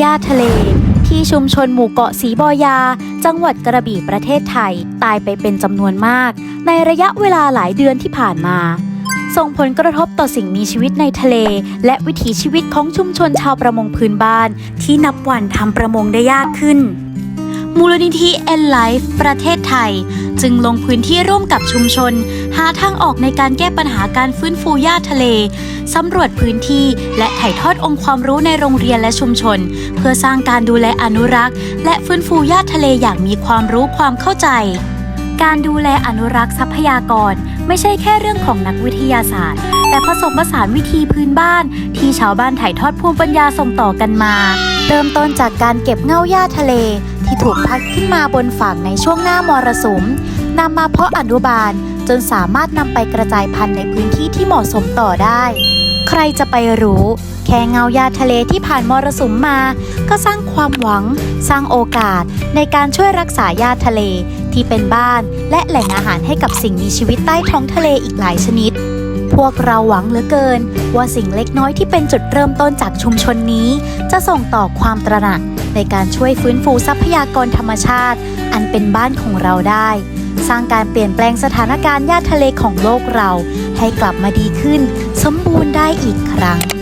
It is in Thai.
หญ้าทะเล ที่ชุมชนหมู่เกาะสีบอยา จังหวัดกระบี่ประเทศไทย ตายไปเป็นจำนวนมาก ในระยะเวลาหลายเดือนที่ผ่านมา ส่งผลกระทบต่อสิ่งมีชีวิตในทะเล และวิถีชีวิตของชุมชนชาวประมงพื้นบ้าน ที่นับวันทำประมงได้ยากขึ้น มูลนิธิ End Life ประเทศไทย จึงลงพื้นที่ร่วมกับชุมชน หาทางออกในการแก้ปัญหาการฟื้นฟูหญ้าทะเลสำรวจพื้นที่และถ่ายทอดองค์ความรู้ในโรงเรียนและชุมชน เพื่อสร้างการดูแลอนุรักษ์ และฟื้นฟูหญ้าทะเลอย่างมีความรู้ความเข้าใจ การดูแลอนุรักษ์ทรัพยากร ไม่ใช่แค่เรื่องของนักวิทยาศาสตร์ แต่ผสมผสานวิธีพื้นบ้าน ที่ชาวบ้านถ่ายทอดภูมิปัญญาส่งต่อกันมา เริ่มต้นจากการเก็บเง่าหญ้าทะเล ถูกพัดขึ้นมาบนฝั่งในช่วงหน้ามรสุมนำมาเพาะอนุบาลจนสามารถนำไปกระจายพันธุ์ในพื้นที่ที่เหมาะสมต่อได้ ใครจะไปรู้ แค่เงาหญ้าทะเลที่ผ่านมรสุมมา ก็สร้างความหวัง สร้างโอกาส ในการช่วยรักษาหญ้าทะเลที่เป็นบ้านและแหล่งอาหารให้กับสิ่งมีชีวิตใต้ท้องทะเลอีกหลายชนิด พวกเราหวังเหลือเกิน ว่าสิ่งเล็กน้อยที่เป็นจุดเริ่มต้นจากชุมชนนี้ จะส่งต่อความตระหนัก ในการช่วยฟื้นฟูทรัพยากรธรรมชาติ อันเป็นบ้านของเราได้ สร้างการเปลี่ยนแปลงสถานการณ์ย่าทะเลของโลกเรา ให้กลับมาดีขึ้น สมบูรณ์ได้อีกครั้ง